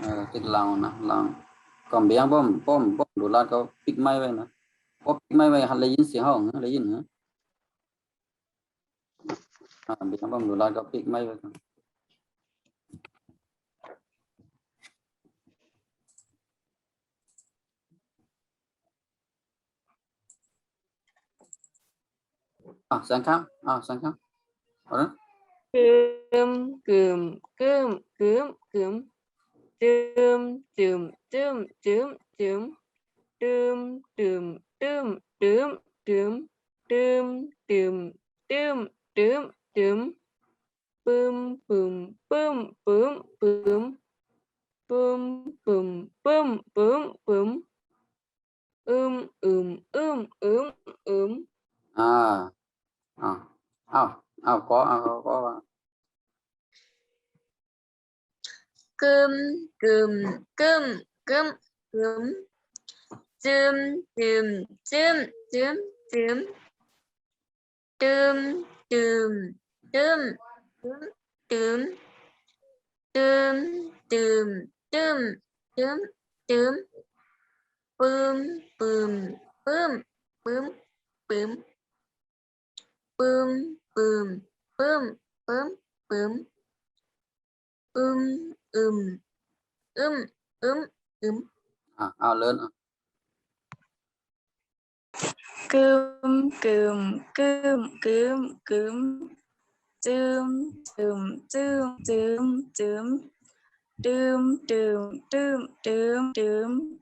เออติดลังนะลังก่อนเบียงป้อมป้อมป้อมดูลาดก็ปิกไม้ไว้นะพอปิกไม้ไว้หันเลยยินเสียงห้องเลยยินเหรออ่าเบียงป้อมดูลาดก็ปิกไม้ไว้ก่อนอะแสงข้ามอะแสงข้ามเอาละ Cơm cơm cơm cơm cơm doom doom doom doom doom doom doom doom doom doom doom doom doom doom doom boom boom boom boom boom boom boom boom boom boom um um um um um à à à à có à, có. cơm cơm cơm cơm cơm. Chum chum chum chum chum chum chum chum chum chum chum chum chum chum bươm bươm bươm bươm bươm bươm bươm bươm bươm bươm bươm ừm ừm ừm ừm. À, à lớn à. cơm cơm cơm cơm cơm tươm tươm tươm tươm tươm. Tươm tươm tươm tươm tươm.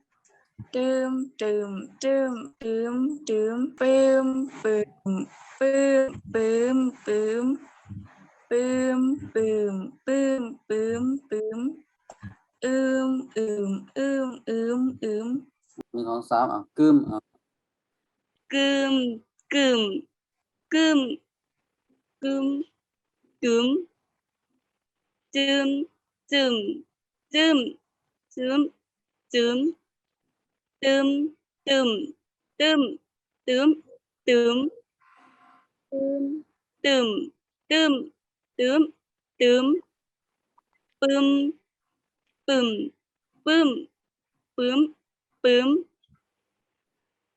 Tươm tươm tươm tươm tươm. Bươm bươm bươm bươm bươm boom boom boom boom boom ưm ưm ưm ưm ưm mình có sao à cơm à cơm cơm cơm. Cơm cơm. Chơm chơm chơm. Chơm chơm. Tươm tươm tươm tươm tươm tươm tươm tươm tươm bơm bơm bơm bơm bơm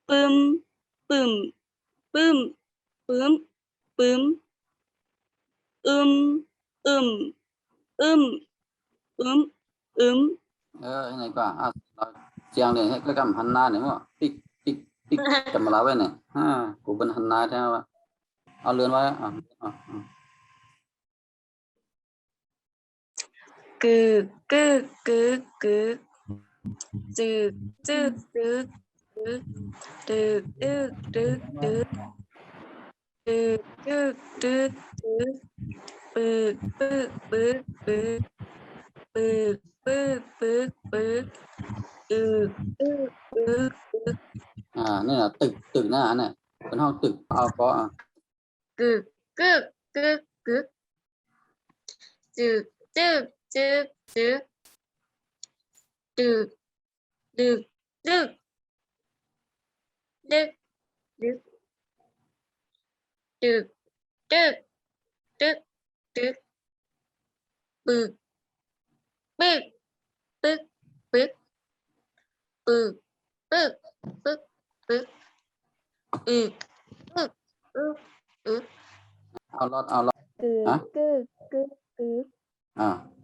bơm bơm bơm bơm bơm um um um um um เออยังไงกว่าอะเราเจียงเนี่ยให้ก็กำหันหน้าเนี่ยมั้งปิ๊กปิ๊กปิ๊กจำมาแล้วไว้เนี่ยฮ่ากูเป็นหันหน้าใช่ไหมวะเอาเลือนไว้อะอะ cứ cứ cứ cứ. Từ từ từ từ từ từ từ từ. Từ từ từ từ. Bự bự bự bự. Bự bự bự từ từ từ à nên là từ từ nó này. Còn không từ bao có à cứ cứ cứ cứ. Từ từ được được được được được được được được được được được bực bực bực bực bực bực bực bực bực bực bực bực out loud out loud cứ cứ cứ cứ à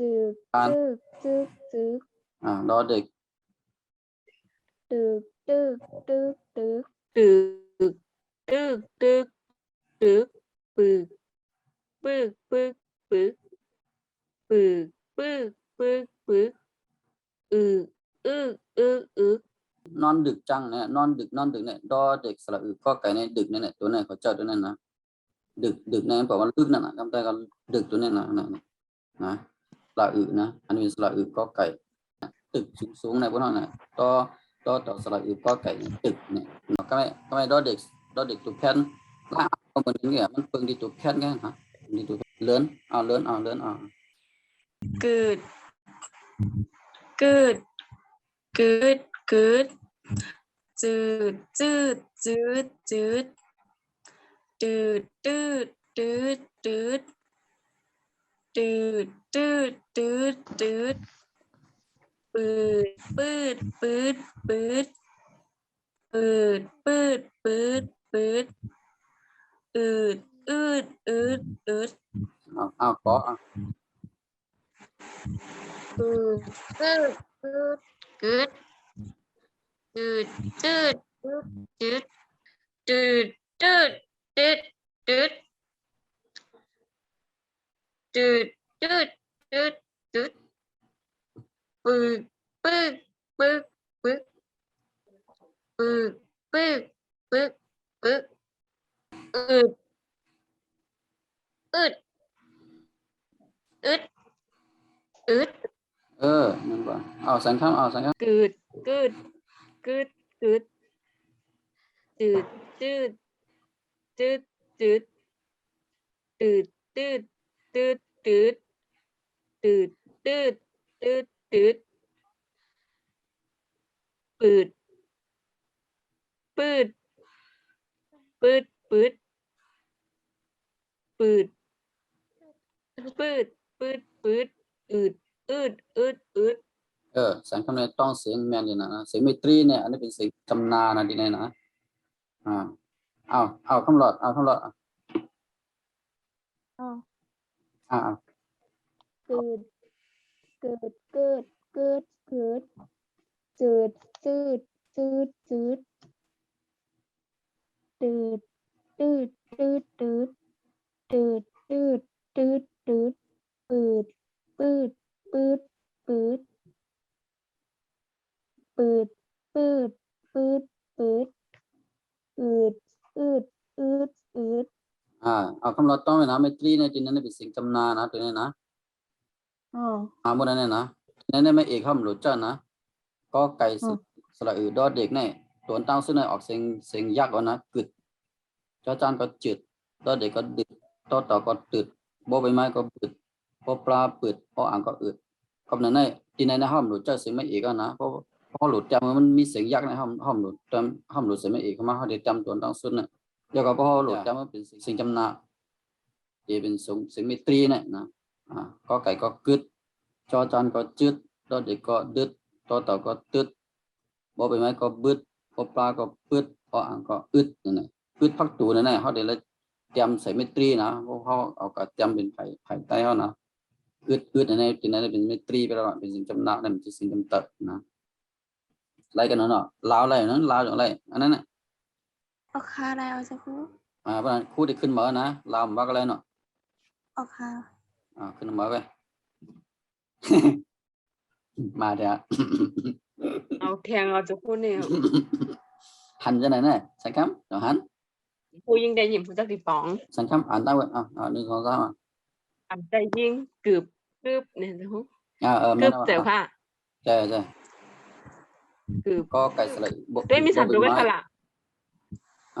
ừ เอารอดเอารอด cực Hả? cực cực cực อ่า cực An. cực cực cực อ่ารอเด็ก được được được được Được được được được Bực bực bực bực Bực bực bực bực Ừ ừ ừ ừ นอนดึกจังเนี่ยนอนดึกนอนดึกเนี่ยดอเด็กสระอึก็ไก่เนี่ยดึกเนี่ยเนี่ยตัวเนี่ยเขาเจ้าตัวนั้นนะดึกดึกเนี่ยบอกว่าลึกนั่นนะคำแต่ก็ดึกตัวเนี่ยนะนะนะนะ สระอึนะอันนี้เป็นสระอึก็ไก่ ตึกสูงสูงในพวกนั้นน่ะดอดอต่อสระอึก็ไก่ตึกเนี่ยก็ไม่ก็ไม่ดอเด็กดอเด็กตัวแค่นล่าเอาเหมือนเนี่ยมันเปิงดีตัวแค่นไงฮะดีตัวเลื้อนเอาเลื้อนเอาเลื้อนเอา good good good good จืดจืดจืดจืดตืดตืดตืดตืด ตืดตืดตืดตืดปืดปืดปืดปืดปืดปืดปืดปืดอืดอืดอืดอืดเอาเอาขอเอาปืดปืดปืดกึดตืดตืดตืดตืดตืดตืดตืดตืดตืดตืดตืดปืดปืดปืดปืดปืดปืดปืดปืดอืด tut tut tut tut. Bự bự bự bự. Bự bự bự bự. Ướt ướt ướt ướt ờ đúng rồi ờ sẵn khám ờ sẵn khám good good good good tut tut tut tut tut tut ตืดตืดตืดตืดตืดตืดตืดตืดปืดปืดปืดปืดปืดปืดปืดปืดอืดอืดอืดอืดำเออสังคำเนี่ยต้องเสียงแมนดีนะนะเสียงเมตรีเนี่ยอันนี้เป็นเสียงจำนานะดีแน่นะอ่าเอาเอาคำหลอดเอาคำหลอดเอา อ่าเกิดเกิดเกิดเกิดเกิดจืดจืดจืดจืดตืดตืดตืดตืดตืดตืดตืดตืดปืดปืดปืดปืดปืดปืดปืดปืดอืดอืดอืดอืด అక్కడ అర్థమేనా మీ త్రీ నే టిన్ నే బిసింగ్ కమ్ నా నా టిన్ నా ఆ మున నే నా నే నే మే ఏక్ హమ్ లో చా నా కో కై సు సల ఉ దో డెక్ నే తోన్ తాంగ్ సు నే ఆక్ సింగ్ సింగ్ యాక్ నా కృత్ cho chan có trượt đó để có đứt to tỏ có trượt bố bấy mai có bứt bố pla bứt bố ăn có ướt không nên này thì này nó hòm lụt cho sự mấy ý con nó bố bố lụt trăm mình mi sự giác này hòm hòm lụt trăm hòm lụt sự mấy ý không mà họ để trăm tuần đang xuân này แล้วก็พอหลุดจำว่าเป็นสิ่งจำนาที่เป็นสูงสิ่งมิตรีนี่ยนะอ่าก็ไก่ก็กึดจอจานก็จืดดอเด็กก็ดึดต่อเต่าก็ตึดบอใบไม้ก็บึดพอปลาก็ปืดพออ่างก็อึดนั่นแหละอึดพักตูนั่นแหละเขาเดี๋ยวเราเตรียมใส่เมตรีนะเพราะเขาเอากระเตรียมเป็นไผ่ไผ่ไต้เขานะอึดอึดนั่นแหละกินนั่นเป็นเมตรีไปแล้วเป็นสิ่งจำนานั่นเป็นสิ่งจำเตะนะไรกันเนาะเนาะลาวไรนั้นลาวอย่างไรอันนั้นน่ะ おอらをさく。อ่าเพราะฉะนั้นคู่ที่ขึ้นเหมือนะลมว่าก็เลยเนาะโอเค。อ่าขึ้นเหมือไป มาเดี๋ยว เอาแทงเอาจะพูดเนี่ย หันจะไหนเนี่ยสังคมเดี๋ยวหันผู้ยิ่งได้ยินผู้จักติปองสังคมอ่านตามเว้ยอ่าอ่าหนึ่งสองสามอ่านใจยิ่งกึบกึบเนี่ยจะพูดอ่าเออกึแม่บนว่าเจ๋ออะค่ะใช่ใช่กึบก็ไก่สลัดบวกด้มีสัตว์ด้วยกันสละ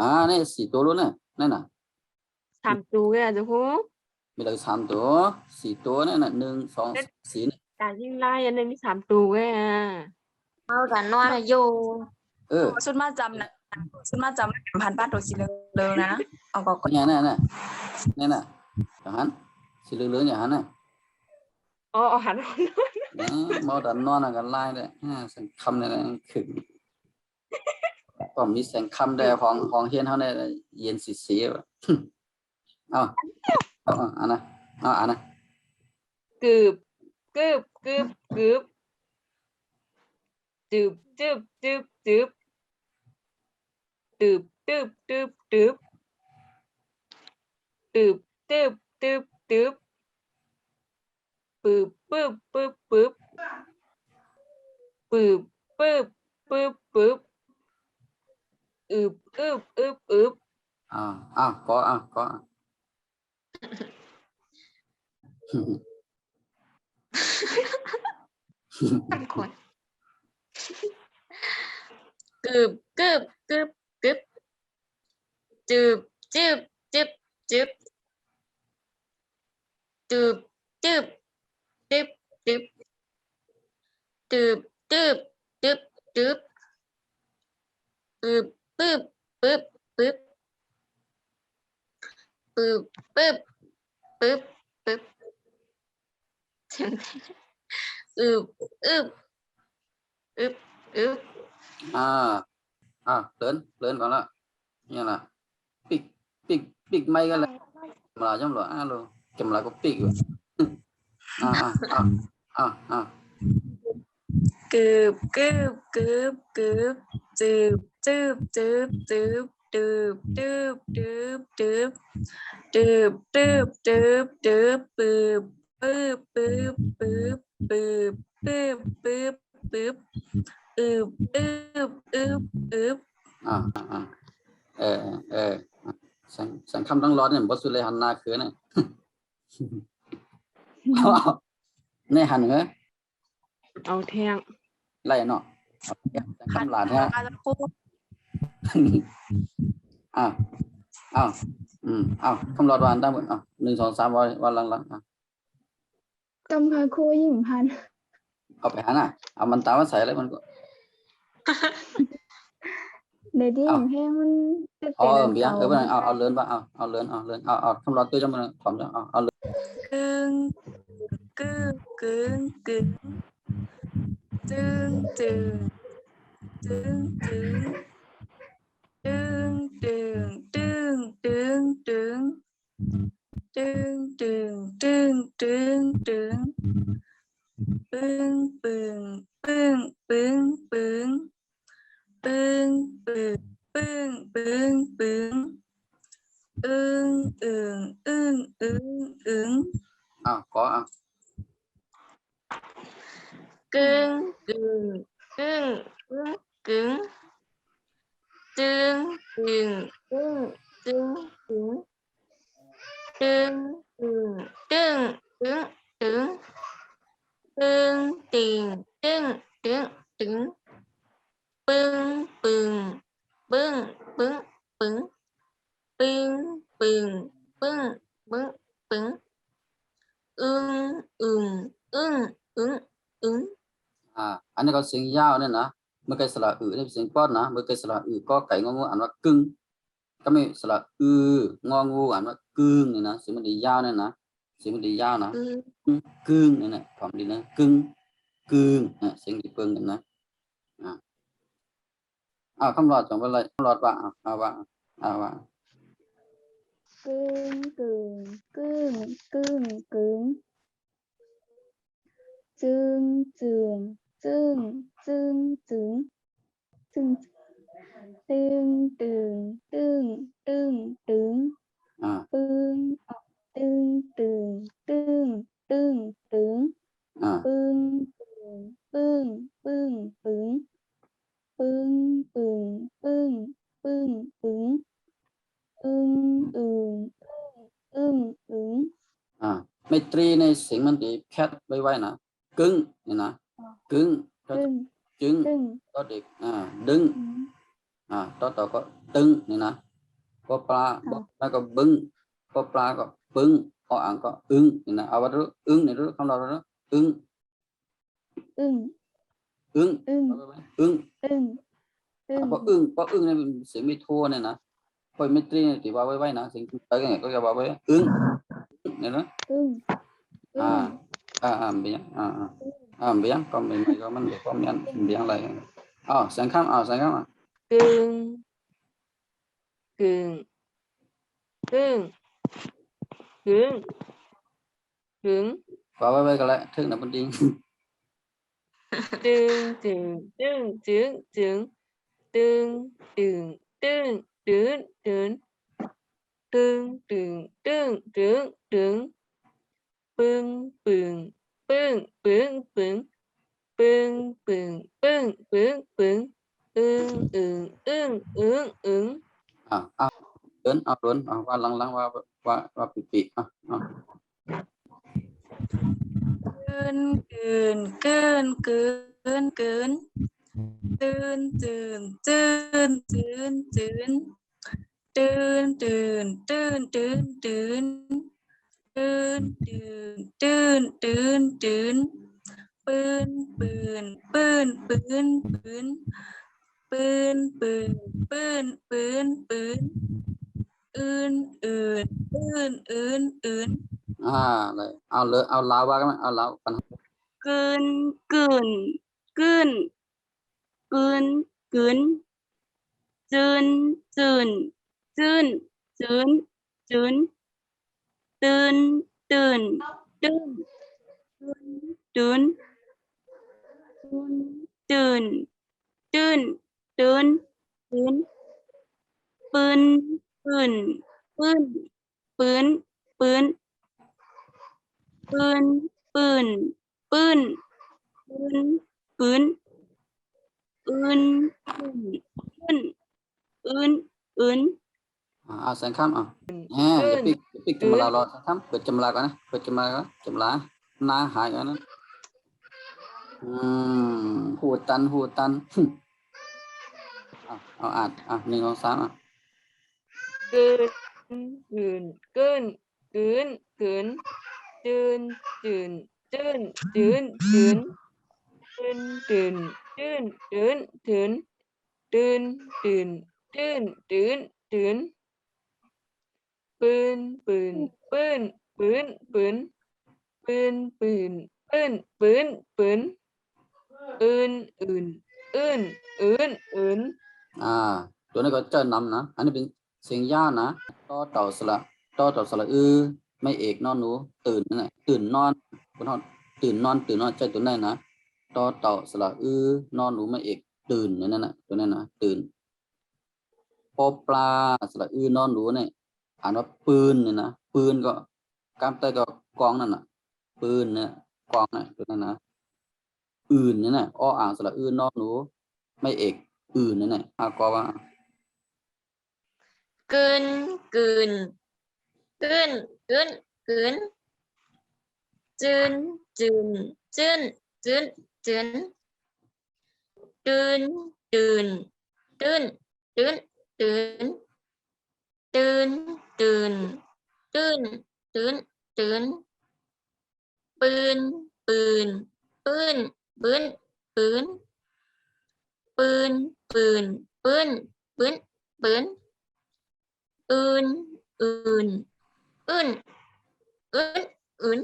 안에 시도로는 네나 สามตัวก็อาจจะพูด 미라기 삼도 시도는 능성 신 การยิ่งไล่อันนี้มีสามตัวก็เอาแตนอนอยู่ 어 สุดมาจำนะสุดมาจำนะผ่านบ้านตัวสีเหลืองเลยนะเอาก่อนเนี่그냥 네네 네네 한 실르르 하나 อ๋อย่างหัน เน่ะเมาดันนอนอะกันไล่เลยอ่าสังคำเนี่ยขึ้น ก็มีเสียงคำแด้ของของเฮียนเขาเนี่ยเย็นสีสีเอาวอาอ่านนะอ้าวอ่านะกึบกึบกึบกึบจืบจืบจืบจืบตืบตืบตืบตืบตืบตืบตืบตืบปืบปืบปืบปืบปืบปืบปืบปืบ อึบอึบอึบอึบ à à có à có à. ทุกคนกึบกึบกึบกึบจืบจืบจืบจืบจืบจืบจืบจืบจืบจืบจืบจืบปึ๊บ ปึ๊บปึ๊บปึ๊บปึ๊บปึ๊บปึ๊บปึ๊บอึบอึบอึบอึบอ่าอ่าเลินเลินก่อนละนี่ละปิกปิกปิกไม่กันเลยมาจำหรออ่าลูเก็บมาก็ปิกอยู่อ่าอ่าอ่าอ่ากืบกืบกืบกืบจืบ จืบจืบจืบดืบดืบดืบดืบดืบดืบดืบดืบปืบปืบปืบปืบปืบปืบปืบปืบปืบปืบปืบปืบอ่าอ่าเออเออสังสังคำต้องร้อนเนี่ยบสุเลหันนาคือเนี่ยเนี่ยหันเหรอเอาแทงไรเนาะคำหลานแท้ อาละพูด à à ừ à không lo đoàn đang bận à หนึ่งสองสามวันวันหลังๆอะกำพาครูยิ่งพันเอาไปหาน่ะเอามันตามมาใส่แล้วมันก็ เดี๋ยวที่เอ้าเห็นเพลงมันจะเอาเป็นเบียร์เออก่าไปเอาเอาเลินบ้างเอาเอาเลินเอาเลินเอาเอาคำรอตัวจังมันถอมจังเอาเอาเลินกึ่งกึ่งกึ่งกึ่งตึงตึงตึงตึง tương tương tương tương tương tương tương tương tương tương bương bương bương bương bương bương bương bương bương bương ương ương ương ương ương à có à cương cương cương cương cương งปึ้งปึ้งปึ้งอึ้งอึ้งอึ้งอึ้งอึ้งเอาขอเอากึ่งกึ่งกึ่งกึ่งกึ่งตึงตึงตึงตึงตึงตึงตึงตึงตึงตึงตึงตึงตึงตึงปึ้งปึ้งปึ้งปึ้งปึ้งปึ้งปึ้งปึ้งปึ้งปึ้งอึ้งอึ้งอึ้งอึ้งอึ้งอ่าอันนี้ก็เสียงยาวเนี่ยนะ มื่อไกสระอือนี่เป็นเสียงป้อนนะเมื่อไกสระอือก็ไก่งองูอ่านว่ากึ่งก็ไม่สระอืององูอ่านว่ากึ่งเนี่ยนะเสียงมันดียาวเนี่ยนะเสียงมันดียาวนะอึ้งกึ่งเนี่ยนะความดีนะกึ่งกึ่งอะเสียงดีเปิงกันนะอ่าอ่าคำรอดจงเป็นไรคำรอดว่าเอาเอาว่าเอาว่ากึ่งกึ่งกึ่งกึ่งกึ่งจึงจึงจึง จึงจึงจึงตึงตึงตึงตึงตึงอ่าปึ้งออกตึงตึงตึงตึงตึงอ่าปึ้งปึ้งปึ้งปึ้งปึ้งปึ้งปึ้งปึ้งปึ้งอึ้งอึ้งอึ้งอึ้งอ่าไม่ตรีในเสียงมันดีแคทไว้ไว้นะกึ่งเนี่ยนะกึ่ง ก็ตึงจึงตึงก็เด็กอ่าดึงอืมอ่าต่อต่อก็ตึงนี่นะพอปลาค่ะแล้วก็บึ้งพอปลาก็ปึ้งพออ่างก็อึ้งนี่นะเอาไว้รู้อึ้งนี่รู้คำเรารู้อึ้งอึ้งอึ้งอึ้งเอาไว้ไว้อึ้งอึ้งอึ้งพออึ้งพออึ้งเนี่ยเป็นเสียงไม่ทั่วเนี่ยนะพอไม่ตรีเนี่ยตีว่าไว้ไว้นะเสียงไปกันก็จะว่าไว้อึ้งเนี่ยนะอึ้งอึ้อ่างอ่าอ่าเบียงอ่าอ่าอ่าเบียงก็ไม่ไม่ก็มันเดี๋ยวก็มีอันเบียงอะไรอ๋อเสียงข้ามอ๋อเสียงข้าม à biếng con mình mày có mình được con nhận biếng lại. À sáng khăm à ờ, sáng khăm à cương cương cương cương cương quá bye bye còn lại thương là bên đinh tương tương tương tương tương tương tương tương tương tương tương tương tương tương tương bương bường bưng bưng bưng bưng bưng bưng bưng bưng ưng ưng ưng ưng ưng à à lớn à lớn à và lăng lăng và và và bị bị à à. Cơn cơn cơn cơn cơn tươn tươn tươn tươn tươn. Tươn tươn tươn tươn tươn ปีปีอะอะเกินเกินเกินเกินเกินตื่นตื่นตื่นตื่นตื่นตื่นตื่นตื่นตื่นตื่นตื่นตื่นตื่นตื่นตื่นปืนปืนปืนปืนปืนปืนปืนปืนปืนปืนอื่นอื่นอื่นอื่นอื่นอ่าเลยเอาเลยเอาลาวว่ากันไหมเอาลาวกันกลืนกลืนกลืนกลืนกลืนจืนจืนจืนจืนจืน tươn tươn tươn tươn tươn tươn tươn tươn tươn pươn pươn pươn pươn pươn pươn pươn pươn pươn pươn ươn ươn ươn ươn อ่าเอาแสงข้ามอะแหมอย่าปิกอย่าปิกจำลารอแสงข้ามเปิดจำลาก่อนนะเปิดจำลาก่อนจำลาหน้าหายก่อนนะอืมหูตันหูตันเอาเอาอ่านอะหนึ่งสองสามอะกลืนกลืนกลืนกลืนกลืนจืนจืนจืนจืนจืนจืนจืนจืนจืนจืนจืนจืนจืนจืนจืน ปืนปืนปืนปืนปืนปืนปืนปืนปืนปืนอื่นอื่นอื่นอื่นอื่นอ่าตัวนี้ก็เจอนำนะ อันนี้เป็นเสียงย่านะต่อเต่าสระต่อเต่าสระอือไม่เอกนอนหนูตื่นนั่นแหละตื่นนอนคนทอดตื่นนอนตื่นนอนใจตัวนั้นนะต่อเต่าสระอือนอนหนูไม่เอกตื่นนั่นน่ะตัวนั้นนะตื่นปอปลาสระอือนอนหนูเนี่ย อ่านว่าปืนเนี่ยนะปืนก็กามใต้ก็กองนั่นน่ะ ปืนเนี่ยกองน่ะตัวนั้นนะอื่นเนี่ยนะอ้ออ่างสระอือนนอนหนู ไม่เอกอื่นเนั่ยนะอากอว่ากืนกืนกืนกืนกืนจืนจืนจืนจืนจืนตื่นตื่นตื่นตื่นตื่นตื่น ตื่น ตื่น ตื่น ตื่น ปืน ปืน ปืน ปืน ปืน ปืน ปืน ปืน ปืน ปืน อื่น อื่น อื่น อื่น อื่น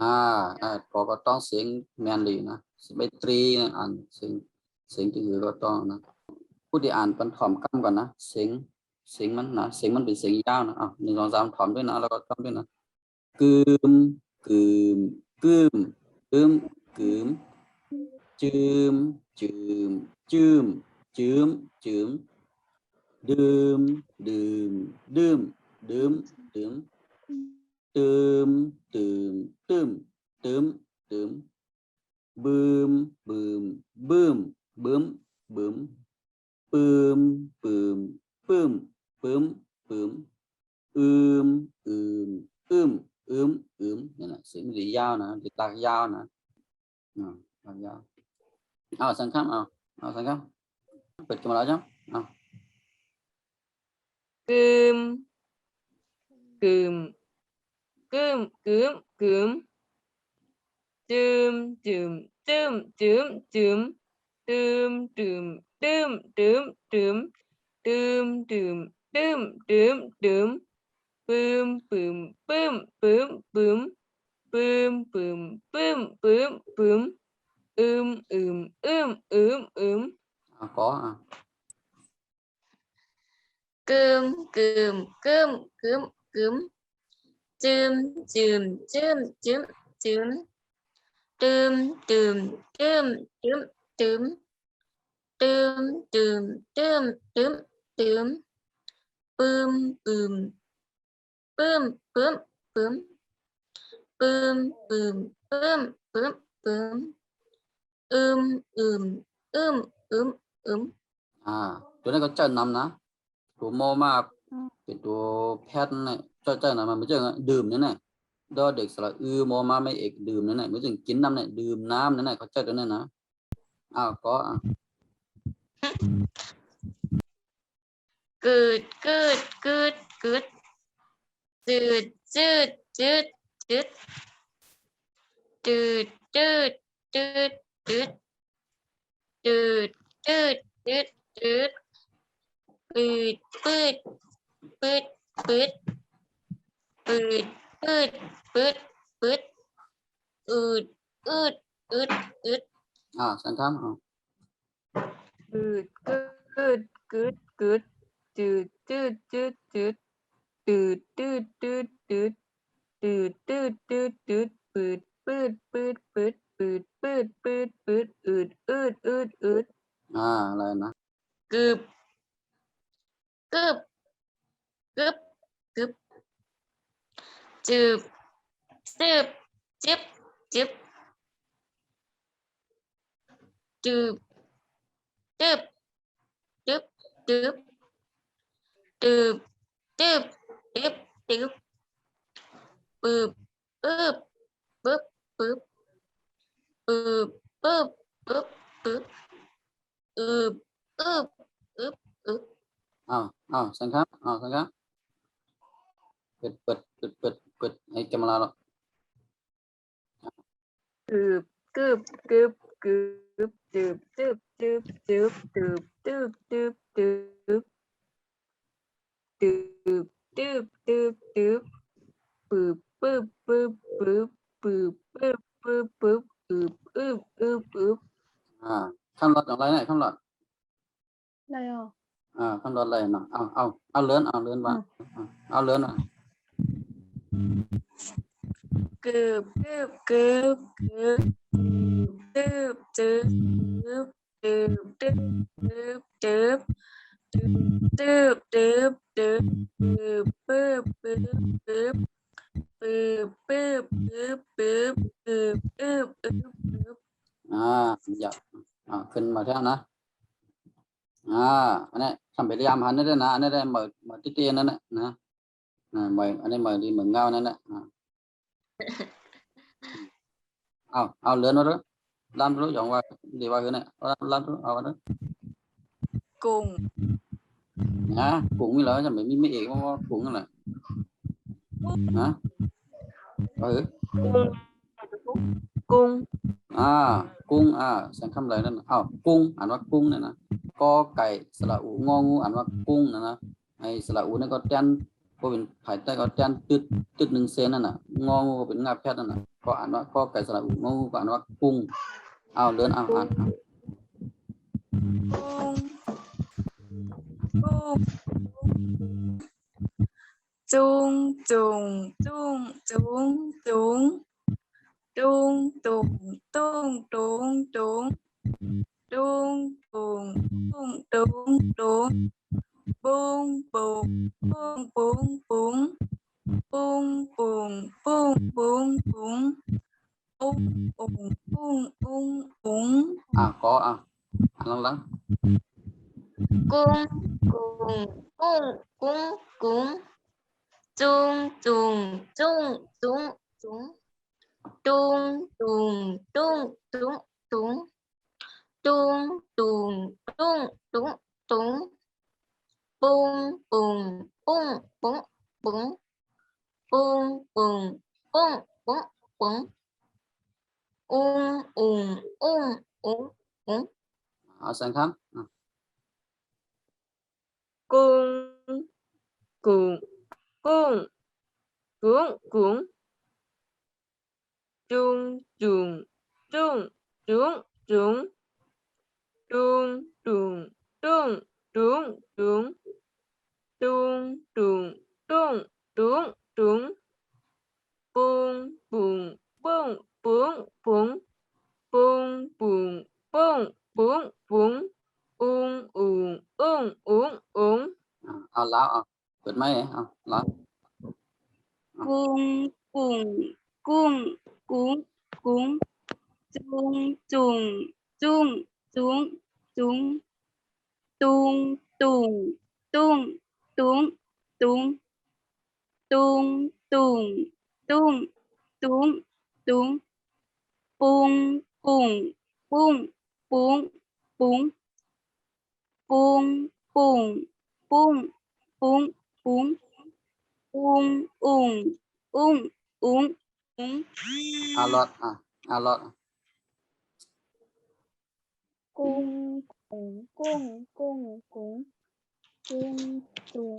อ่าอ่าก็ก็ต้องเสียงแมนลีนะใบตรีนะอ่านเสียงเสียงที่เหลือก็ต้องนะผู้ที่อ่านเป็นถ่อมกำก่อนนะเสียง เสียงมันนะเสียงมันเป็นเสียงยาวนะอะหนึ่งสองสามถอมด้วยนะแล้วก็กำด้วยนะกึมกึมกึมกึมกึมจืมจืมจืมจืมจืมดื่มดื่มดื่มดื่มดื่ม tươm tươm tươm tươm tươm bươm bươm bươm bướm bướm bươm bươm bươm bướm bướm ươm ươm ươm ươm ươm này là xỉm gì dao nè dị tạc dao nè. Tạc dao à sang khám à ờ, à ờ, sang khám bật cho mà đó chứ. Ờ. À ươm ươm ươm ươm ươm ươm chum chum chum chum chum chum chum chum chum chum chum boom, boom, boom, boom, boom, boom, boom, boom, boom, boom, boom, boom, boom, um, um, um, um, um. À, có à. Cơm, cơm, cơm, cơm, cơm. Chơm, chơm, chơm, chơm, chơm. Tươm, tươm, tươm, tươm, tươm. Tươm, tươm, tươm, tươm, tươm. ตืมตืมตืมตืมตืมตืมตืมตืมตืมตืมปืมปืมปืมปืมปืมปืมปืมปืมปืมปืมอึมอึมอึมอึมอึม à chỗ này có chân nằm ná ตัวโมมาเป็นตัวแพทย์นี่เจ้าเจ้านะมันไม่ใช่ดื่มนั่นแหละดอเด็กสระอือโมมาไม่เอกดื่มนั่นแหละไม่ถึงกินน้ำเนี่ยดื่มน้ำนั่นแหละเขาเจ้าตัวนั้นนะอ้าวก็ good good good good. Good good good good. Good good good good. Good good good good. Good good good good. Good good good good. Good good good good. À sẵn thắm không good good good good good good good good good good good good good good good good good good good good good good good good good good good good อ่าอะไรนะ กึบกึบกึบกึบจืบจืบจิบจิบจืบจืบจืบจืบ ตืบตืบตึบตึบปืบปืบปึ๊บปึ๊บปืบปึ๊บปึ๊บปึ๊บปืบปืบปึบปึบอ้าวอ้าวสังครับอ้าวสังครับเปิดเปิดเปิดเปิดเปิดไอ้กำลาหรอกกืบกืบกืบกืบจืบจืบจืบจืบจืบ lại này không lọt đây à à không lọt lại nào ao ao ao lớn ao lớn bạn ao lớn à cướp cướp cướp cướp à anh ấy thăm bị giam anh ấy nè anh ấy mở mở tí tiên nè nè. Mời anh ấy mời đi mừng ngao nè nè. À à lớn nó đó. Làm rồi chọn qua đi qua cái này. Làm rồi à đó cùng. Nhá cùng như là chẳng mấy mấy mấy cùng là hả? Ừ กุ้งอ่ากุ้งอ่าเสียงคำเลนั่นอ้าวกุ้งอ่านว่ากุ้งเนี่ยนะกอไก่สระอูงองูอ่านว่ากุ้งนะนะไอสระอูนั่นก็แจนก็เป็นภายใต้ก็แจนตึดตึดหนึ่งเซนนั่นน่ะงองูก็เป็นงาแพทย์นั่นน่ะก็อ่านว่ากอไก่สระอูงองูก็อ่านว่ากุ้งอ้าวเลื่อนอ้าวอ่านกุ้งจุงจุงจุงจุงจุง tung tung tung tung tung. Tung tung tung tung tung. Bung bung bung bung bung. Bung bung bung bung bung. Ung ung ung ung ung à có à. Anh lắng lắng. Cung cung cung cung cung. Chung chung chung chung chung tung tung tung tung tung. Tung tung tung tung tung. Bung bung bung bung bung bung bung bung bung bung ung ung ung ung ung. Ờ, à, sang khám à. Ừ. cung cung cung cung cung trung trung trung trung trung trung trung trung trung trung trung trung trung trung trung bùng bùng bùng bùng bùng bùng bùng bùng bùng bùng ung ung ung ung ung à lão à. Bật máy à lão cung cung cung cúng cúng chung chung. Chung chung chung. Tung tung tung tung tung tung tung tung tung tung bung bung bung bung bung bung bung bung bung bung ung ung ung ung à luật à à. Luật cung cung cung cung cung cung cung.